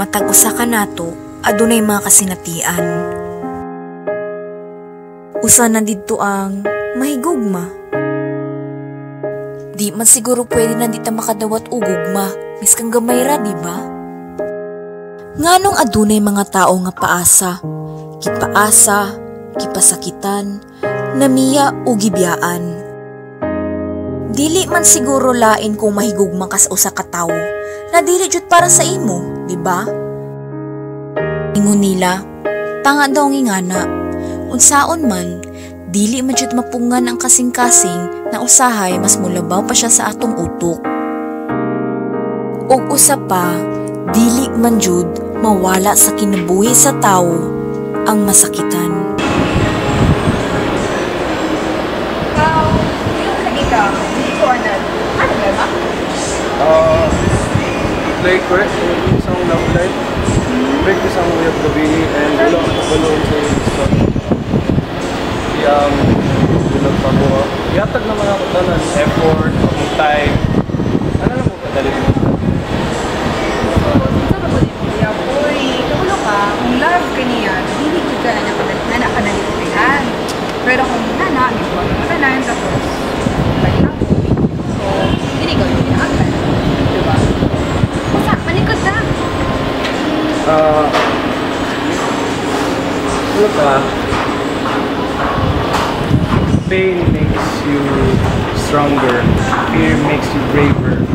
Matag usa ka nato, adunay mga kasinatian. Usa na didto ang mahigugma. Di man siguro pwede na dita makadawat og gugma, miskang gamay ra, di ba? Nganong adunay mga tao nga paasa, kipaasa, kipasakitan, namiya o gibiyaan. Dili man siguro lain kung mahigugma ka sa usa ka tawo, na dili jud para sa imo, di ba? Ingon nila, tanga daw ngingana. Unsaon man, dili man jud mapungan ang kasing-kasing na usahay mas mulabaw pa siya sa atong utok. Og usa pa, dili man jud mawala sa kinabuhi sa tawo ang masakitan. Ikaw, yung lagi ka, hindi ko ano, ba? Uh, like, correct, isang love life, break isang uyab gabi, and wala ko kabaloon sa yung story. Iyang, bilang pa ko, yatag naman ako tanan, effort, akong time, ano lang mo mo? Sa ba ka, love ka ka na na nakanalitihan. Pero kung nana, may buwan mo tanan, tapos, balik ako. So, hindi ko pinakaglan. Diba? Basta, malikod na. Ah, ano ka? Pain makes you stronger. Fear makes you braver.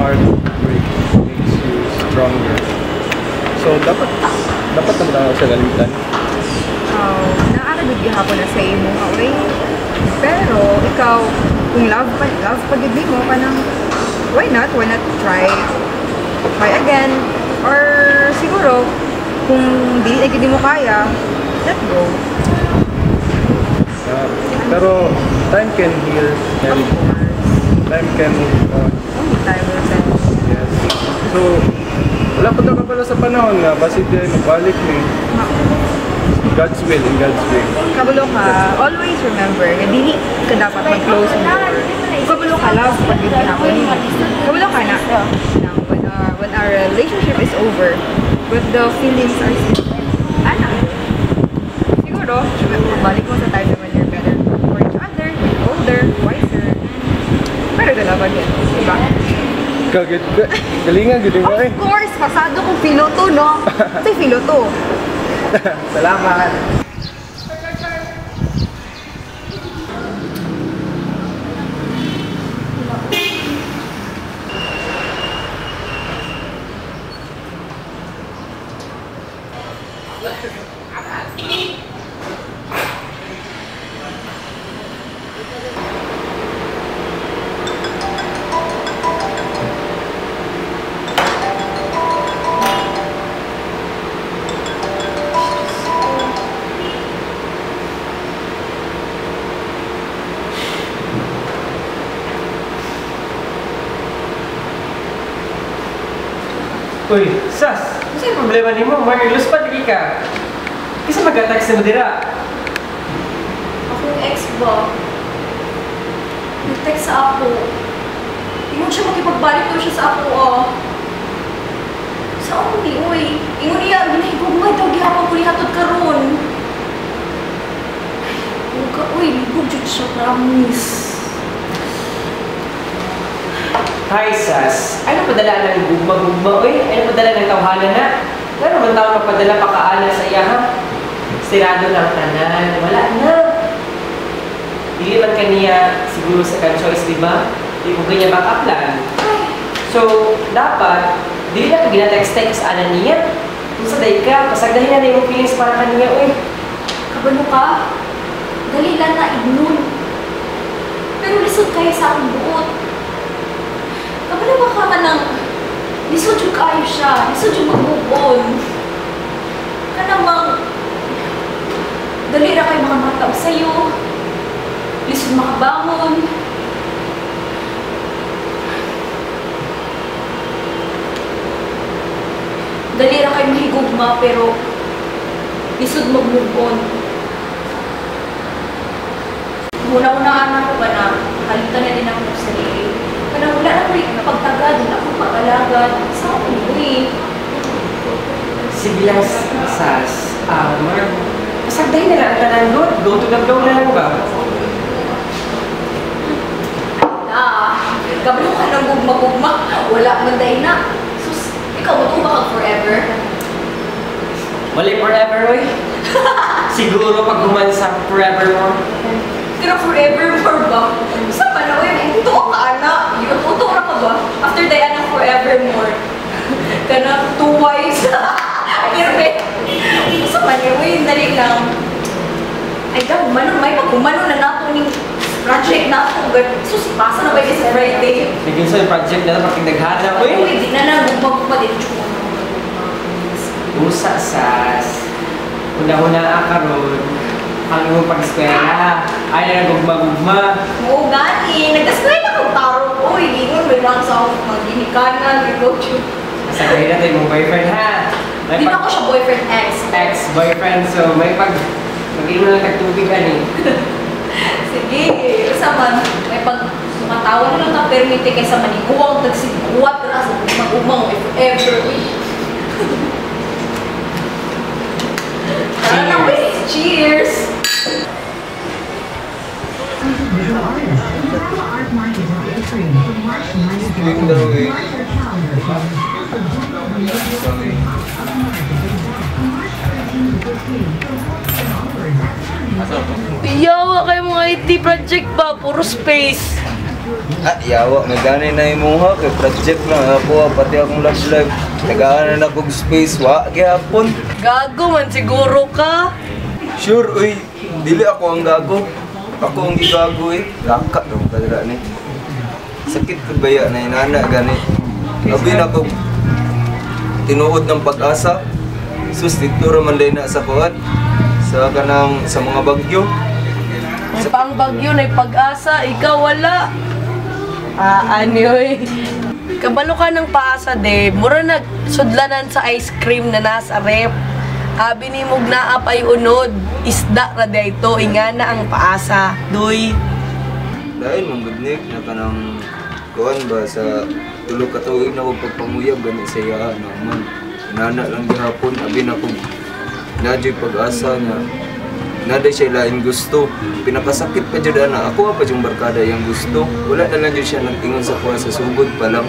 Heartbreak makes you stronger. So, dapat dapat tanda sa galitan. Oh, naaragod gihapon na sa imo nga way. Pero ikaw, kung love pa love pag mo kanang why not? Why not try try again? Or siguro kung dili na gid mo kaya, let go. Ah, pero time can heal and time can move on. Only time will tell. Yes. So, wala pa ka pala sa panahon nga basi di magbalik ni God's will in God's way. Kabulo ka, always remember na dili ka dapat mag-close ang door. Kung Kabulo ka, love pag gihapon nimo. Kabulo ka na. na when, our, when our relationship is over, but the feelings are still ana. Siguro, balik mo sa time when you're better for each other, you're older, wiser, pero love again, diba? Kagad ka. Galingan gid mo eh. Of course, pasado kong filo to, no? Yung filo to. Salamat. Uy, Sas, yung problema ni mo? Marlos pa, lagi ka. Kasi mag-text na mo dira. Akong ex ba? Nag-text sa ako. Ingon siya makipagbalik daw siya sa ako, oh. Sa ako ni, uy. Ingon niya, ginahigugmay daw gihapon ko ni hatod karon. Huwag ka, uy, libog jud siya, promise. Hi, Sas. Ano padala ng gugma-gugma, uy? Ano padala ng tawhanan na? Lalo man tao magpadala pa kaala sa iya, ha? Stirado lang tanan. Wala na. Dili man kaniya siguro sa kan choice, di ba? Di mo ganyan backup. So, dapat, dili na ka gina-text-text ana niya. Kung sa day ka, pasagdahin na na yung feelings para kaniya, uy. Kabalo ka? Dali lang na ignore. Pero lisod kayo sa akong buot. Kabalo ba ka ka ng lisod yung kayo siya, lisod yung mag-move on. Ka namang dali ra kayo mga mataw sa'yo. Lisod makabangon. Dali ra kayo mahigugma pero lisod mag-move on. Una-unaan ako ba na halitan na din ako sa sarili. Kaya wala na ko pagtagad, wala akong pag-alagad. Sa ako eh. Sige lang, sas. Ah, Mark, pasagday na lang ang tanan doon. Go to the flow na lang ba? Ah, kabalo ka ng gugma-gugma. Wala man dahil na. Sus, ikaw matuba ka forever. Wala forever, oy. Siguro pag humansa forever mo. Pero forevermore ba? Sa man oy, tuwa ka ana. Yung tuto ra ka ba? After day ana forevermore. Kana two wives. Pero be, sa man oy, dali lang. Ay, gab, mano, may pagkumano na nato ning project na ako. Sus, pasa na ba yun sa Friday? Sige sa project na pag naghana, oy. Uy, di na na, gugma-gugma din. Usa, sas. Una-una akaron. Ang iyong pag-eskwela. Ay na gugma-gugma. Oo, gani. Nagkaskwela ko taro. Uy, gingon, may lang sa ako maghinikanan. Ikaw, Sabay na tayo mong boyfriend ha. May Di ako siya boyfriend ex. ex-boyfriend, so may pag... Mag-inom lang tagtubig ani. Sige, isa man. May pag sumatawa na lang ka permite kaysa maniguwang tagsiguwat na sa mag-umang if ever. Uy. Cheers! Yung daw eh. Yawa kayo mga IT project ba? Puro space. Ah, yawa, nagani na yung muha kay project na ako, pati akong love life. Nagana na kong space, wa, gyapon. Gago man siguro ka. Sure, uy, dili ako ang gago. Ako ang gigago eh. Laka daw kadra ni. Sakit ko baya na inana gani. Abi na ko tinuod ng pag-asa. Sus dito ra man na sa kuat. Sa kanang sa mga bagyo. May pang bagyo na pag-asa, ikaw wala. Ah, eh. Kabalo ka ng paasa de, mura nagsudlanan sa ice cream na nasa rep. Abi ni mog naa pay unod, isda ra dayto ingana ang paasa. Doy. Dahil mong gudnik na kanang kuan ba sa tulog ka tuig na kong pagpamuyab gani sa iya naman. Inana lang gihapon abi na kong nadyo'y pag-asa niya. Nada siya lain gusto. Pinakasakit pa jud ana. Ako pa yung barkada yang gusto. Wala na lang jud siya nagtingon sa kuha sa sugod pa lang.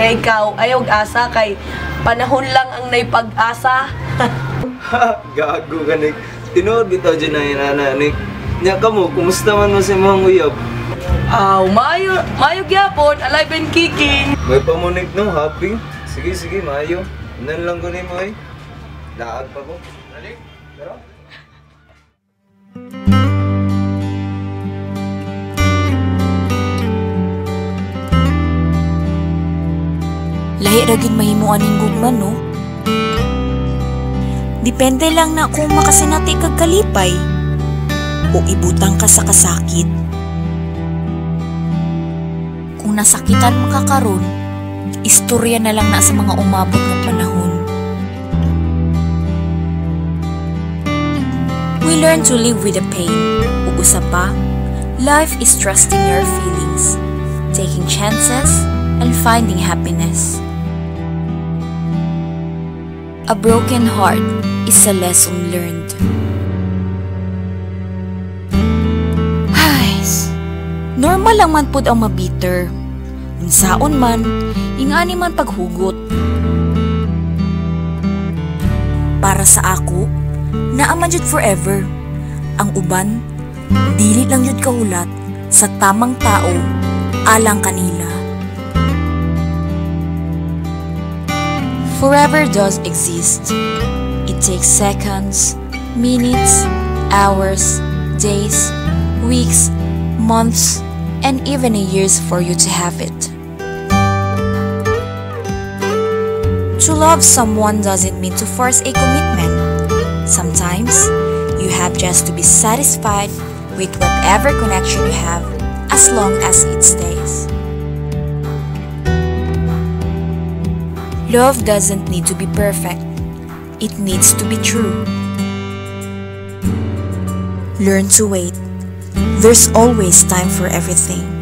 Kaya ikaw, ayaw asa kay panahon lang ang naipag-asa. Ha, gago ganik. Tinuod bitaw dyan na inana ni. Nya ka mo, kumusta man mo sa mga uyab? Aw, mayo, mayo gyapon, alive and kicking. May pamunik no, happy. Sige, sige, mayo. Nan lang ko ni mo eh. Daag pa ko. Dali. Tara. Lahi ra gid mahimo aning gugma no. Depende lang na kung makasinati kag kalipay o ibutang ka sa kasakit. Kung nasakitan mo ka karon, istorya na lang na sa mga umabot nga panahon. We learn to live with the pain. Ug pa, life is trusting your feelings, taking chances, and finding happiness. A broken heart is a lesson learned. Hays, normal lang man pud ang mabiter. Unsaon man, ingani man paghugot. Para sa ako, naaman jud forever. Ang uban, dili lang jud kahulat sa tamang tao alang kanila. Forever does exist. It takes seconds, minutes, hours, days, weeks, months, and even years for you to have it. To love someone doesn't mean to force a commitment. Sometimes, you have just to be satisfied with whatever connection you have as long as it stays. Love doesn't need to be perfect. It needs to be true. Learn to wait. There's always time for everything.